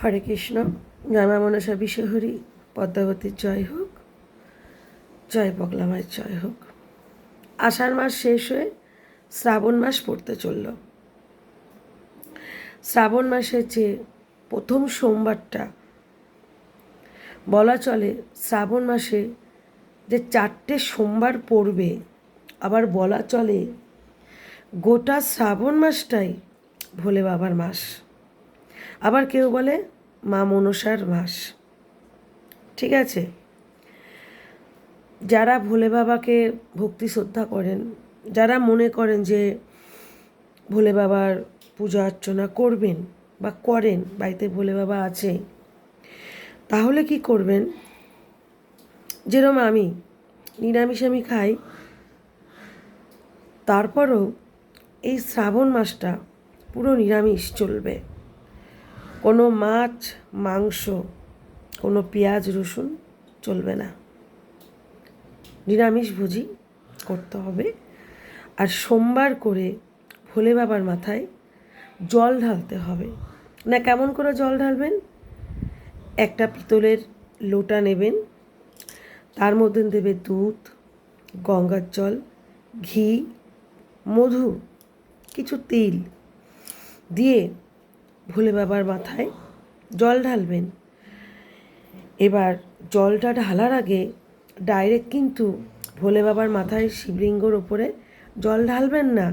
হরে কৃষ্ণ জয় মনসা বিশ্বহরি পদ্মাবতীর জয় হোক, জয় বগলামায়ের জয় হোক। আষাঢ় মাস শেষ হয়ে শ্রাবণ মাস পড়তে চলল। শ্রাবণ মাসের যে প্রথম সোমবারটা, বলা চলে শ্রাবণ মাসে যে চারটে সোমবার পড়বে, আবার বলা চলে গোটা শ্রাবণ মাসটাই ভোলে বাবার মাস। আবার কেউ বলে মা মনসার মাস। ঠিক আছে? যারা ভোলে বাবাকে ভক্তি শ্রদ্ধা করেন, যারা মনে করেন যে ভোলে বাবার পূজা অর্চনা করবেন বা করেন, বাড়িতে ভোলে বাবা আছে, তাহলে কি করবেন? যেরকম আমি, নিরামিষ আমি খাই, তারপরও এই শ্রাবণ মাসটা পুরো নিরামিষ চলবে। কোনো মাছ, মাংস, কোনো পেঁয়াজ, রসুন চলবে না। নিরামিষ ভোজি করতে হবে। আর সোমবার করে ভোলে বাবার মাথায় জল ঢালতে হবে। না, কেমন করে জল ঢালবেন? একটা পিতলের লোটা নেবেন। তার মধ্যে দেবে দুধ, গঙ্গার জল, ঘি, মধু, কিছু তিল। দিয়ে ভোলে বাবার মাথায় জল ঢালবেন। এবার জলটা ঢালার আগে ডাইরেক্ট কিন্তু ভোলে বাবার মাথায় শিবলিঙ্গর ওপরে জল ঢালবেন না।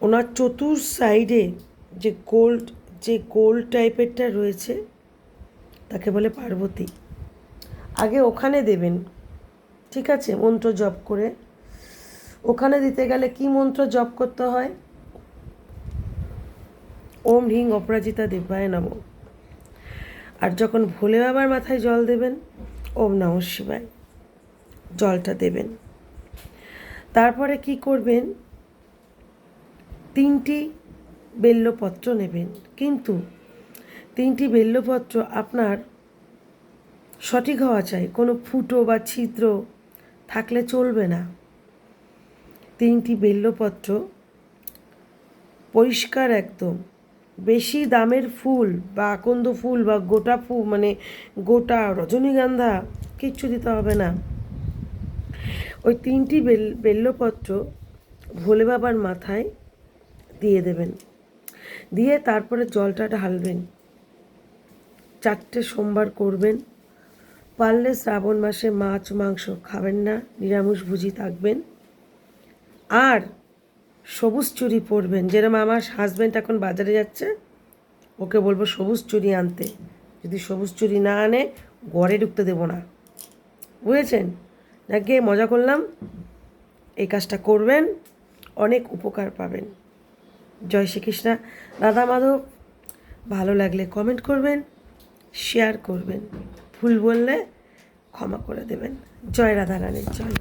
ওনার চতুর সাইডে যে গোল্ড যে গোল্ড টাইপেরটা রয়েছে, তাকে বলে পার্বতী। আগে ওখানে দেবেন, ঠিক আছে? মন্ত্র জপ করে। ওখানে দিতে গেলে কি মন্ত্র জপ করতে হয়? ওম হিং অপরাজিতা দেবায় নম। আর যখন ভোলে বাবার মাথায় জল দেবেন, ওম নম শিবায়, জলটা দেবেন। তারপরে কি করবেন? তিনটি বেল্লপত্র নেবেন। কিন্তু তিনটি বেল্লপত্র আপনার সঠিক হওয়া চাই। কোনো ফুটো বা ছিদ্র থাকলে চলবে না। তিনটি বেল্লপত্র পরিষ্কার একদম। বেশি দামের ফুল বা আকন্দ ফুল বা গোটা ফুল মানে গোটা রজনীগন্ধা কিচ্ছু দিতে হবে না। ওই তিনটি বেল, বেল্লপত্র ভোলে বাবার মাথায় দিয়ে দেবেন। দিয়ে তারপরে জলটা ঢালবেন। চারটে সোমবার করবেন। পারলে শ্রাবণ মাসে মাছ, মাংস খাবেন না, নিরামিষ ভুজি থাকবেন। আর সবুজ চুরি পরবেন। যেরকম আমার হাজব্যান্ড এখন বাজারে যাচ্ছে, ওকে বলব সবুজ চুরি আনতে। যদি সবুজ চুরি না আনে, গড়ে ঢুকতে দেবো না। বুঝেছেন? না গিয়ে মজা করলাম, এই কাজটা করবেন, অনেক উপকার পাবেন। জয় শ্রীকৃষ্ণা। রাধা মাধব, ভালো লাগলে কমেন্ট করবেন শেয়ার করবেন। ভুল বললে ক্ষমা করে দেবেন। জয় রাধা রানীর জয়।